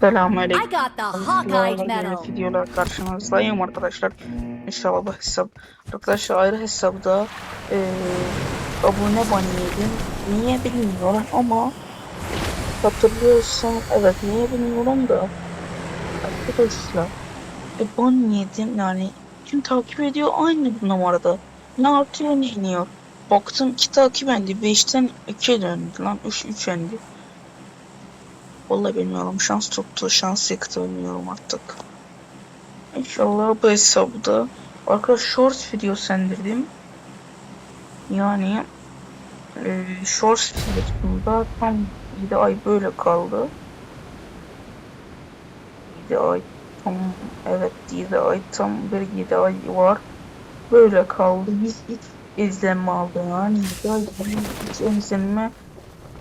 Selamünaleyküm. I got the Hawkeye medal. videolar karşınızdayım arkadaşlar. İnşallah bu hesap. Arkadaşlar ayrı hesapta eee abone ban yedim. Niye bilmiyorum ama hatırlıyorsam evet niye bilmiyorum da arkadaşlar e, ban yedim yani kim takip ediyor aynı bu numarada. Ne artıyor ne iniyor. Baktım ki takip endi 5'ten 2'ye döndü lan 3 3 endi. Vallahi bilmiyorum. Şans tuttu. Şans yıktı bilmiyorum artık. İnşallah bu hesabda arkadaş short video sendirdim. Yani e, short videosunda tam 7 ay böyle kaldı. 7 ay tam evet 7 ay tam bir 7 ay var. Böyle kaldı. Biz hiç izlenme aldı yani 7 ay hiç izlenme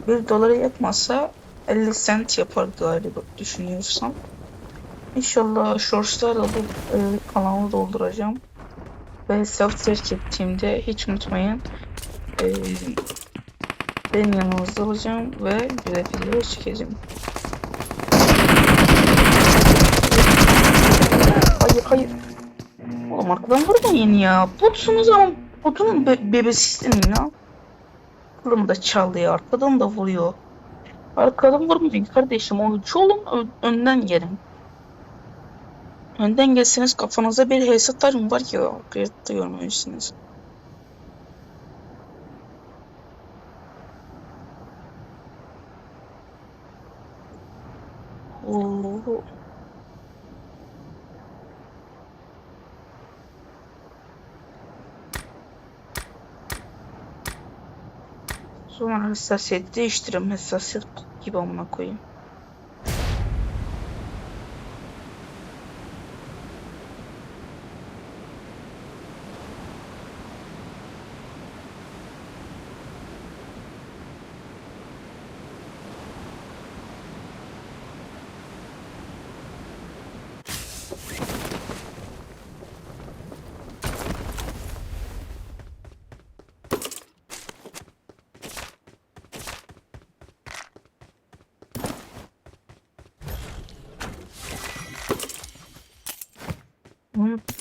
1 dolara yetmezse 50 cent yapar galiba düşünüyorsam. İnşallah shortslarla bu e, kanalı dolduracağım. Ve hesap terk ettiğimde hiç unutmayın. E, ben yanınızda olacağım ve video çekeceğim. Hayır hayır. Oğlum arkadan vurmayın ya. Botsunuz ama botun be bebesi istemeyin ya. Kılımı da çaldı ya. Arkadan da vuruyor. Arkadan vurmayın kardeşim. Oyuncu olun önden gelin. Önden gelseniz kafanıza bir HS atarım var ya. Hayatta görmemişsiniz. Sonra hassasiyeti değiştiririm. Hassasiyet gibi amına koyayım.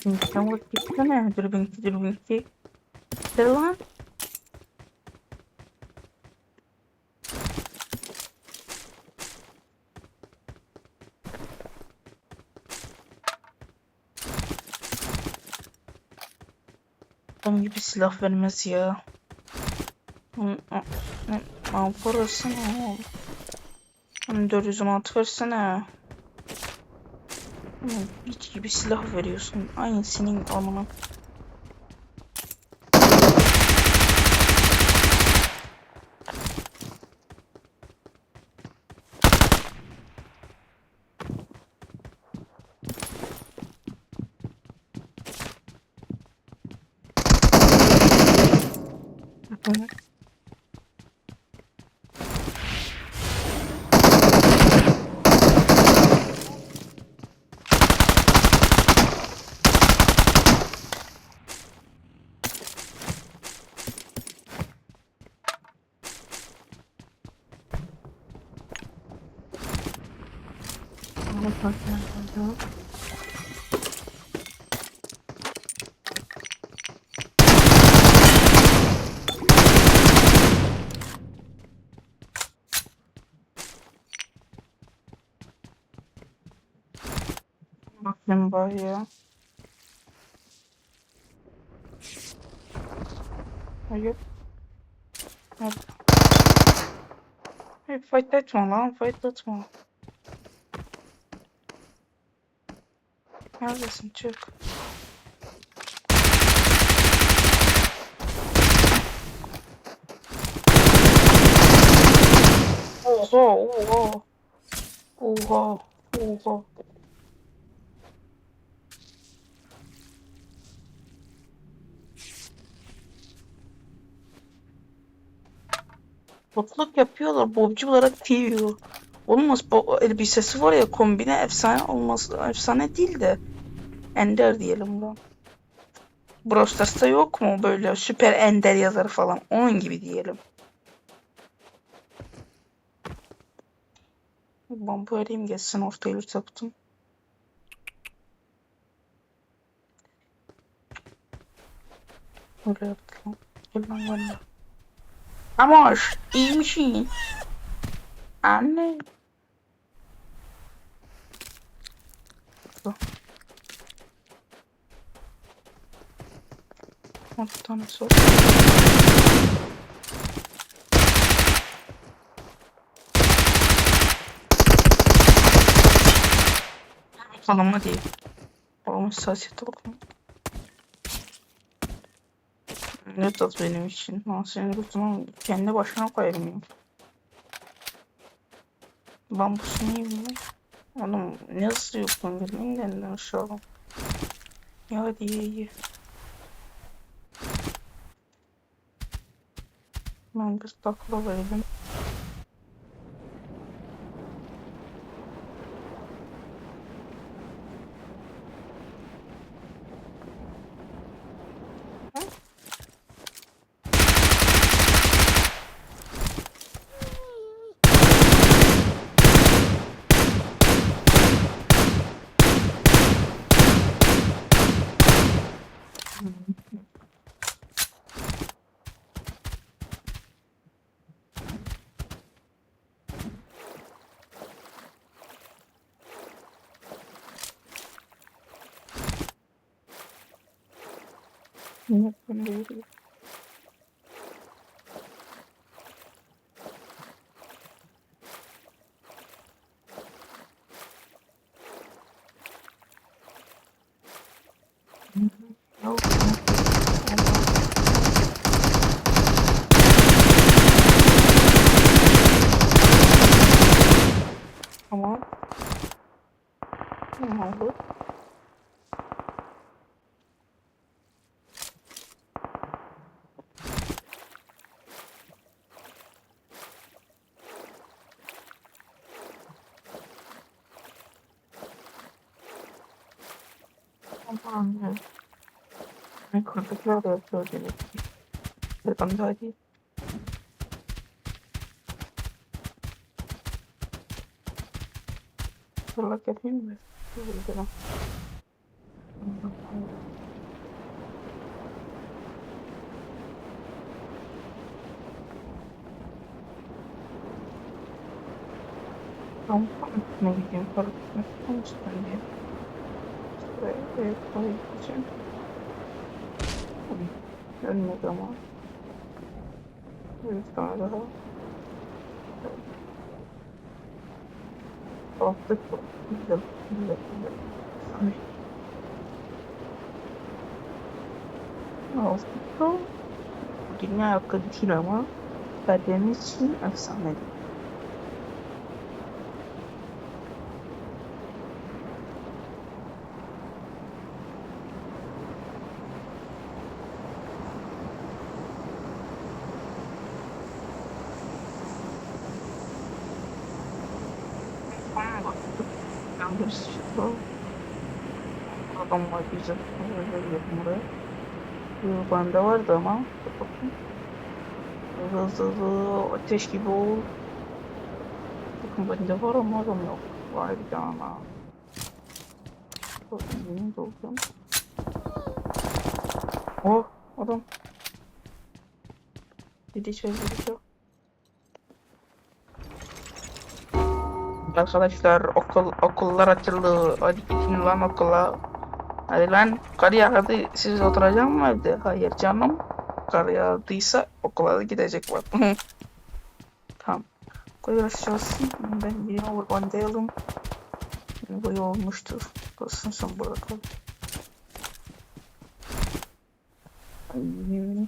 Unuttum. Sen vur gitsene. Dürbünkü dürbünkü. Gel lan. Adam gibi silah vermez ya. Ne parası ne oğlum? Hani 416 versene. Hiç gibi silah veriyorsun. Aynı senin amına. Hı. Ama patladı. Bakayım bari ya. Hayır. Hayır. Hayır fight etme lan Neredesin çık. Oha oha. Oha oha. Botluk yapıyorlar. Bobcu olarak TV. Olmaz. Bu elbisesi var ya kombine efsane olmaz. Efsane değil de. Ender diyelim lan. Brawl yok mu böyle süper ender yazarı falan. Onun gibi diyelim. Bomba vereyim geçsin ortaya bir saptım. Öyle yaptı lan. Gel lan bana. Amoş iyi misin? Anne. Dur. On tane sor. Bakalım hadi. Babamın siyasete bakalım. Ne tat benim için. Ben senin kutunu kendi başına koyarım ya. Bambusunu yiyeyim ya. Oğlum nasıl yoksun bilmeyin elinden aşağı. Ya hadi ye ye. Ben bir takla verelim. Yok ben de yürüyorum. Yok, yok. Tamam. Ne oldu? Tamam. ya. Ne kırdıklar da yapıyor demek ki. Ben de hadi. Fırlak yapayım mı? Fırlak Tamam, ne gideyim fark etmez. Konuştum diye. Evet, koyacağım. Ölmedi ama. Bir tane daha. Bastık bu. Güzel, güzel, güzel. Aslında dünya hakkı değil ama kaderimiz için efsane bir sürü adam var güzel. Öyle buraya. Yo, bende vardı ama. Bakayım. Hızlı ateş gibi ol. Bakın bende var ama adam yok. Vay bir tane. Bakayım dolacağım. Oh adam. Dedi çözüldü. Arkadaşlar okul okullar açıldı. Hadi gidin lan okula. Hadi lan kar yağdı. Siz oturacak mı evde? Hayır canım. Kar yağdıysa okula da gidecek var. tamam. Görüşeceğiz. Ben yine urbandayalım. Bu olmuştur. Basın sen kal. Ay.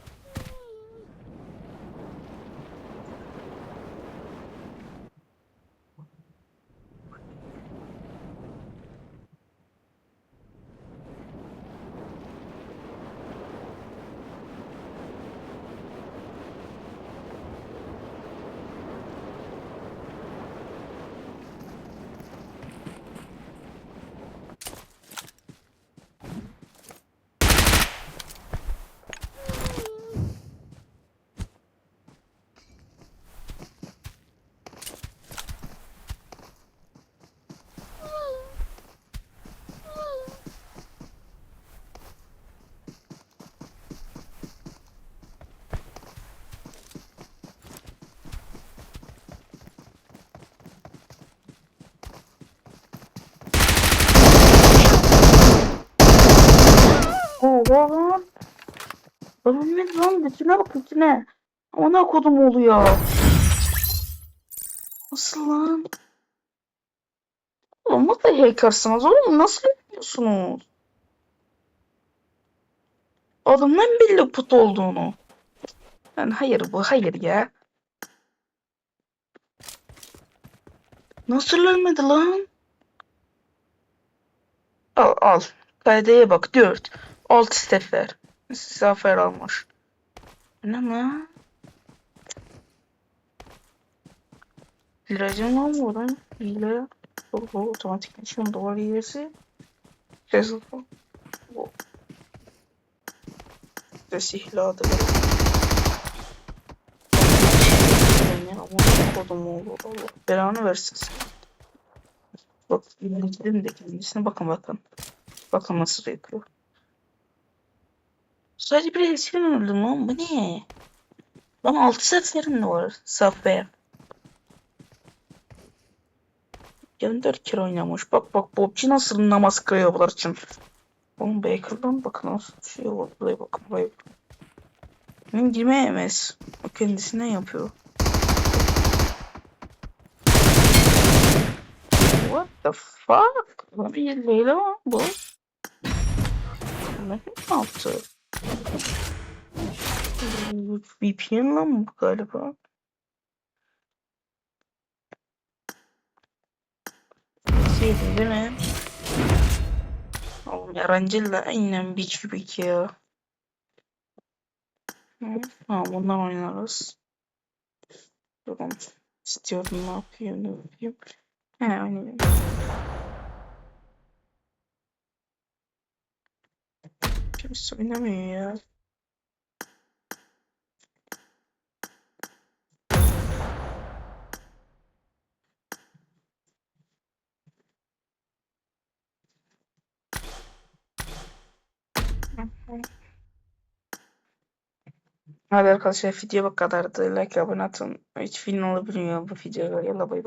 Oğlum. Ne lan bütüne bak bütüne. Ona kodum oluyor. Nasıl lan? Oğlum nasıl hackersınız oğlum? Nasıl yapıyorsunuz? Adamdan belli put olduğunu. Yani hayır bu hayır ya. Nasıl ölmedi lan? Al al. Kaydeye bak 4. 6 sefer. Zafer almış. Ne lan? Hilacım var mı oradan? Hile. Oho otomatik nişan duvar hilesi. Ceza. Bu. Sesi hiladı. Yani ama kodum olur Allah. Belanı versin sen. Bak bilgilerin de kendisine bakın bakın. Bakın nasıl yapıyor. Sadece bir eskiden öldüm lan bu ne? Lan 6 seferin var Zafer. 24 kere oynamış. Bak bak PUBG nasıl namaz kılıyor bunlar için. Oğlum Baker'dan bakın nasıl bir şey var. Buraya bakın buraya bakın. Benim girmeyemez. O kendisine yapıyor. What the fuck? Lan bir Leyla bu? Ne yaptı? VPN lan bu galiba. Şeydi değil mi? Oğlum Erancil'le aynen biç gibi ya. Ha bundan oynarız. Durun. İstiyorum ne yapayım ne yapayım. He oynayayım. Kimse oynamıyor ya. Hadi arkadaşlar video bu kadardı. Like abone atın. Hiç film olabiliyor bu videoya. Yalla bay bay.